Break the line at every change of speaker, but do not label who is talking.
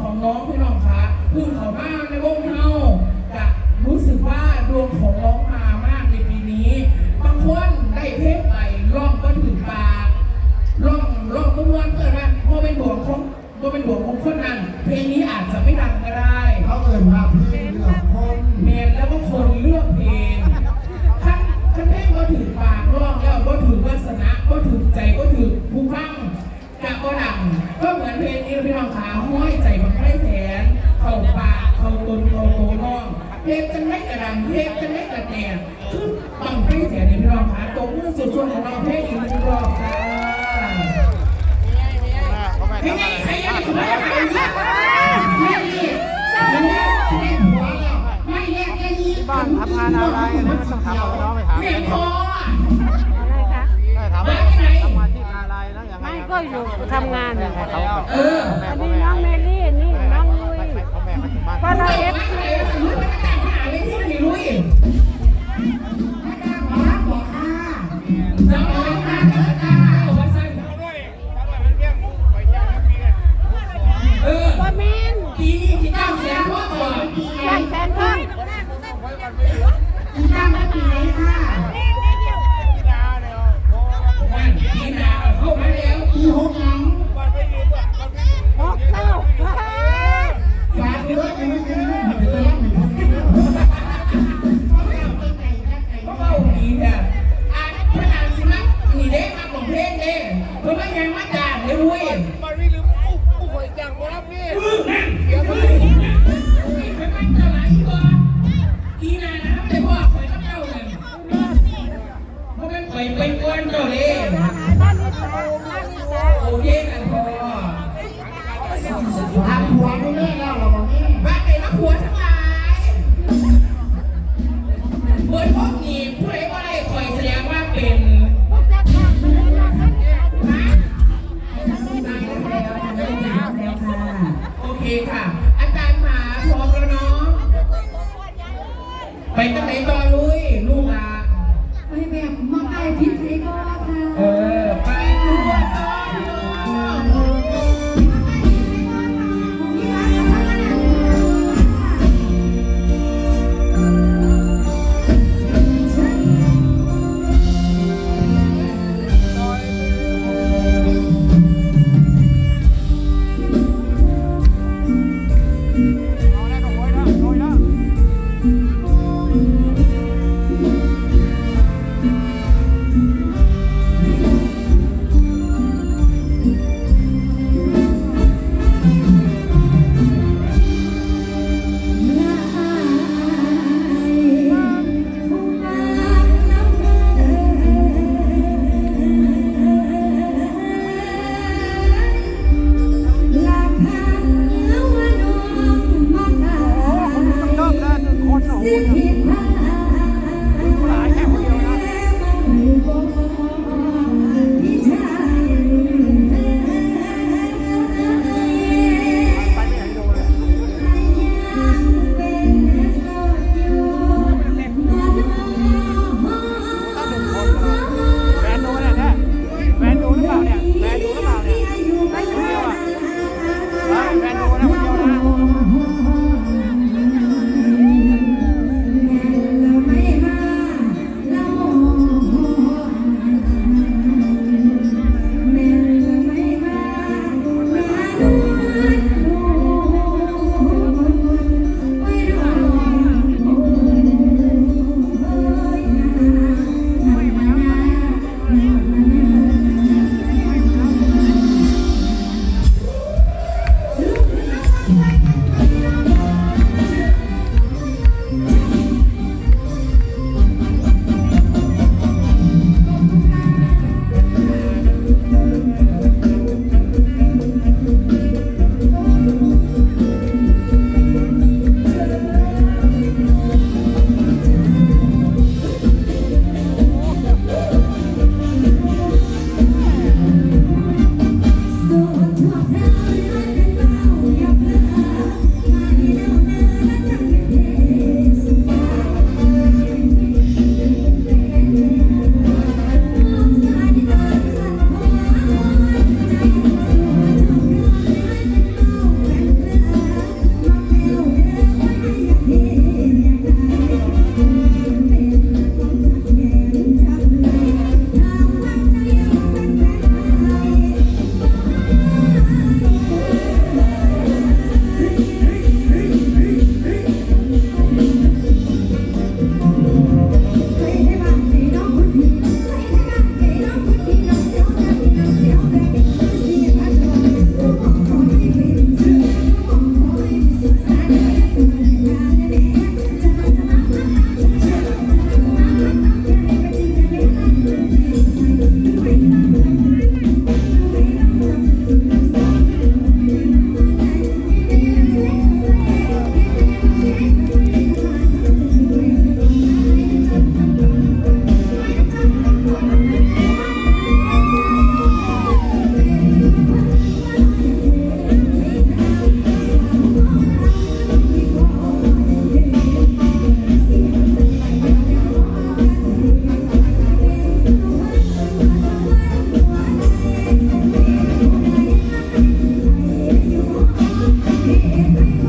ของน้องพี่น้องคะคือเข้ามาในวงเฮาจะรู้สึกว่าดวงของน้องมามากในปีนี้บางคนได้เพลงใหม่ร้องก็ถึงปากร้องร้องม้วนเกิดว่าพอเป็นดวงของพอเป็นดวงของคนนั้นเพลงนี้อาจจะไม่ดัง ดั
งเพ
ลงจะไม่กระแตนคือบังไพ่แขนนี่พี่น้องขาตรงมือสุดๆของเราเพลงอีกหนึ่งรอบจ้า
เขาแม่
เพลง
ทำ
นี้
อะไร
ใครยังไม่ได้ใครยังไม่ได้นี่มันนี่แม่หัวแล้วไม่แยกแยกยี่
บ้านทำงานอะไรไม่ต้องทำเอาน้องไปถาม
เมียพอ
อะไรคะ
ได้ถามว่าทำงานที่อะไรแล้วยังไง
ไม่ก็อยู่ทำงานนะคะ
เขา
เออ
แม่
อัน
พ่อ
นี้
แม่
น้องเมลี่นี่
ค่ะ
อาจา
ร
ย์หมาพร้อ
มแล้ว
เนาะไปตั้งไหนต่อลูก Thank you.